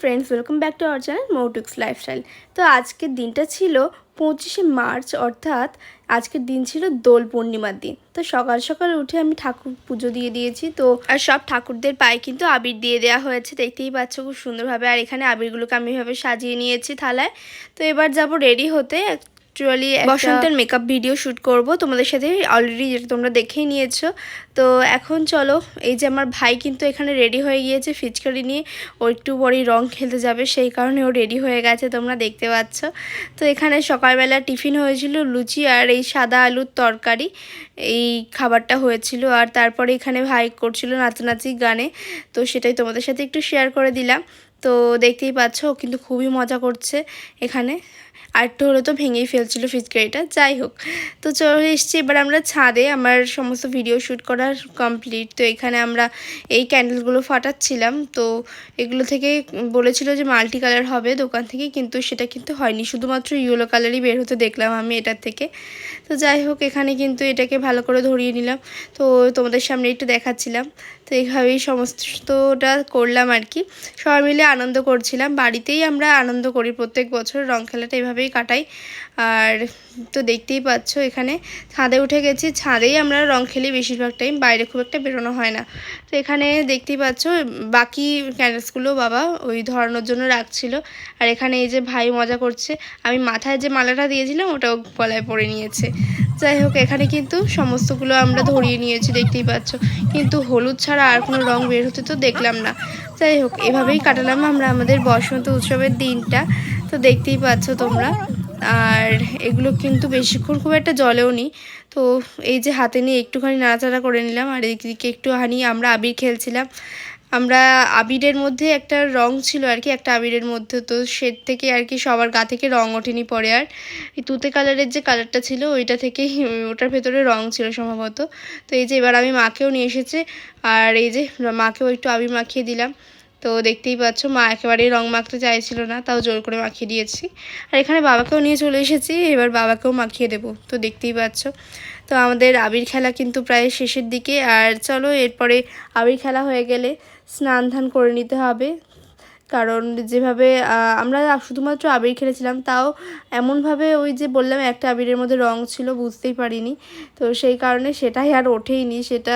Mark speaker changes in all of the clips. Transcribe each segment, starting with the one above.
Speaker 1: Friends, welcome back to our channel Moutuks lifestyle. তো আজকের দিনটা ছিল পঁচিশে মার্চ, অর্থাৎ আজকের দিন ছিল দোল পূর্ণিমার দিন। তো সকাল সকাল উঠে আমি ঠাকুর পুজো দিয়ে দিয়েছি, তো আর সব ঠাকুরদের পায়ে কিন্তু আবির দিয়ে দেওয়া হয়েছে, দেখতেই পাচ্ছ খুব সুন্দরভাবে। আর এখানে আবিরগুলোকে আমি এভাবে সাজিয়ে নিয়েছি থালায়। তো এবার যাব রেডি হতে অ্যাকচুয়ালি বসন্তের মেকআপ ভিডিও শ্যুট করব। তোমাদের সাথে অলরেডি যেটা তোমরা দেখেই নিয়েছো। তো এখন চলো, এই যে আমার ভাই কিন্তু এখানে রেডি হয়ে গিয়েছে ফিচকারি নিয়ে। ও একটু বড়ই রং খেলতে যাবে, সেই কারণে ও রেডি হয়ে গেছে, তোমরা দেখতে পাচ্ছ। তো এখানে সকালবেলা টিফিন হয়েছিল লুচি আর এই সাদা আলুর তরকারি। এই খাবারটা হয়েছিল আর তারপরে এখানে ভাই করছিল নাচানাচি গানে। তো সেটাই তোমাদের সাথে একটু শেয়ার করে দিলাম। তো দেখতেই পাচ্ছ কিন্তু খুবই মজা করছে এখানে। আর একটু হলে তো ভেঙেই ফেলছিল ফিচকারিটা যাই হোক। তো চলে এসছি এবার আমরা ছাদে, আমার সমস্ত ভিডিও শ্যুট করার কমপ্লিট তো এখানে আমরা এই ক্যান্ডেলগুলো ফাটাচ্ছিলাম। তো এগুলো থেকে বলেছিল যে মাল্টি কালার হবে দোকান থেকে, কিন্তু সেটা কিন্তু হয়নি। শুধুমাত্র ইয়েলো কালারই বের হতে দেখলাম আমি এটার থেকে। তো যাই হোক, এখানে কিন্তু এটাকে ভালো করে ধরিয়ে নিলাম। তো তোমাদের সামনে একটু দেখাচ্ছিলাম। তো এইভাবেই সমস্তটা করলাম আর কি। সবাই মিলে আনন্দ করছিলাম। বাড়িতেই আমরা আনন্দ করি প্রত্যেক বছর। রং খেলাটা এভাবেই কাটাই। আর তো দেখতেই পাচ্ছ এখানে ছাদে উঠে গেছি। ছাদেই আমরা রং খেলি বেশিরভাগ টাইম বাইরে খুব একটা বেরোনো হয় না। তো এখানে দেখতেই পাচ্ছ, বাকি ক্যান্ডেলসগুলো বাবা ওই ধরানোর জন্য রাখছিল। আর এখানে এই যে ভাই মজা করছে, আমি মাথায় যে মালাটা দিয়েছিলাম, ওটাও গলায় পরে নিয়েছে। যাই হোক, এখানে কিন্তু সমস্তগুলো আমরা ধরিয়ে নিয়েছি, দেখতেই পাচ্ছ। কিন্তু হলুদ ছাড়া আর কোনো রং বের হতে তো দেখলাম না। যাই হোক, এভাবেই কাটালাম আমরা আমাদের বসন্ত উৎসবের দিনটা। তো দেখতেই পাচ্ছ তোমরা। আর এগুলো কিন্তু বেশিক্ষণ খুব একটা জলেও নি তো এই যে হাতে নিয়ে একটুখানি নাড়াচাড়া করে নিলাম, আর এদিকে একটুখানি আমরা আবির খেলছিলাম। আমরা আবিরের মধ্যে একটা রং ছিল আর কি, একটা আবিরের মধ্যে। তো সে থেকে আর কি সবার গা থেকে রং ওঠেনি পরে আর। এই তুতে কালারের যে কালারটা ছিল, ওইটা থেকেই ওটার ভেতরে রং ছিল সম্ভবত। তো এই যে এবার আমি মাকেও নিয়ে এসেছে, আর এই যে মাকেও একটু আবির মাখিয়ে দিলাম। তো দেখতেই পাচ্ছ, মা একেবারেই রং মাখতে চাইছিল না, তাও জোর করে মাখিয়ে দিয়েছি। আর এখানে বাবাকেও নিয়ে চলে এসেছি, এবার বাবাকেও মাখিয়ে দেব। তো দেখতেই পাচ্ছ, তো আমাদের আবির খেলা কিন্তু প্রায় শেষের দিকে। আর চলো, এরপরে আবির খেলা হয়ে গেলে স্নান ধান করে নিতে হবে। কারণ যেভাবে আমরা শুধুমাত্র আবির খেলেছিলাম, তাও এমনভাবে ওই যে বললাম, একটা আবিরের মধ্যে রং ছিল, বুঝতেই পারিনি। তো সেই কারণে সেটাই আর ওঠেইনি, সেটা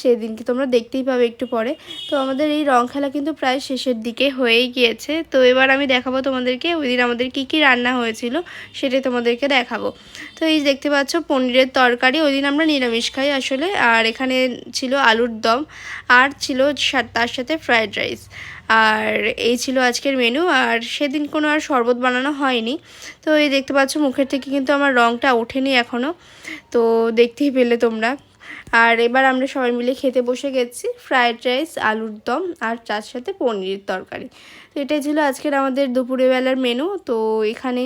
Speaker 1: সেদিনকে তোমরা দেখতেই পাবে একটু পরে। তো আমাদের এই রং খেলা কিন্তু প্রায় শেষের দিকে হয়েই গিয়েছে। তো এবার আমি দেখাবো তোমাদেরকে ওই দিন আমাদের কী কী রান্না হয়েছিল, সেটাই তোমাদেরকে দেখাবো। তো এই দেখতে পাচ্ছ, পনিরের তরকারি, ওই দিন আমরা নিরামিষ খাই আসলে, আর এখানে ছিল আলুর দম, আর ছিল তার সাথে ফ্রায়েড রাইস। আর এই ছিল আজকের মেনু আর সেদিন কোনো আর শরবত বানানো হয়নি। তো এই দেখতে পাচ্ছ মুখের থেকে কিন্তু আমার রঙটা ওঠেনি এখনও তো দেখতেই পেলে তোমরা। আর এবার আমরা সবাই মিলে খেতে বসে গেছি ফ্রায়েড রাইস আলুর দম আর তার সাথে পনিরের তরকারি। তো এটাই ছিল আজকের আমাদের দুপুরে বেলার মেনু তো এখানে,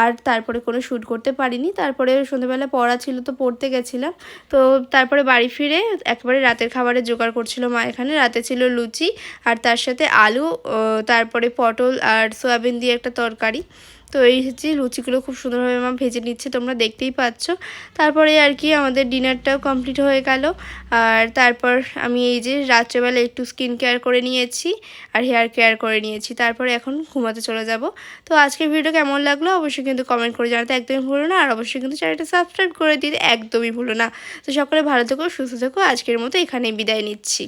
Speaker 1: আর তারপরে কোনো শ্যুট করতে পারিনি। তারপরে সন্ধ্যেবেলা পড়া ছিল, তো পড়তে গেছিলাম। তো তারপরে বাড়ি ফিরে একবারে রাতের খাবারের জোগাড় করছিল মা এখানে। রাতে ছিল লুচি আর তার সাথে আলু তারপরে পটল আর সয়াবিন দিয়ে একটা তরকারি। তো এই হচ্ছে লুচিগুলো খুব সুন্দরভাবে মা ভেজে নিচ্ছে, তোমরা দেখতেই পাচ্ছ। তারপরে আর কি আমাদের ডিনারটাও কমপ্লিট হয়ে গেল। আর তারপর আমি এই যে রাত্রেবেলা একটু স্কিন কেয়ার করে নিয়েছি আর হেয়ার কেয়ার করে নিয়েছি। তারপরে এখন ঘুমাতে চলে যাব। তো আজকের ভিডিও কেমন লাগল অবশ্যই কিন্তু কমেন্ট করে জানাতে একদমই ভুলো না। আর অবশ্যই কিন্তু চ্যানেলটা সাবস্ক্রাইব করে দিতে একদমই ভুলো না। তো সকলে ভালো থেকো, সুস্থ থেকো। আজকের মতো এখানেই বিদায় নিচ্ছি।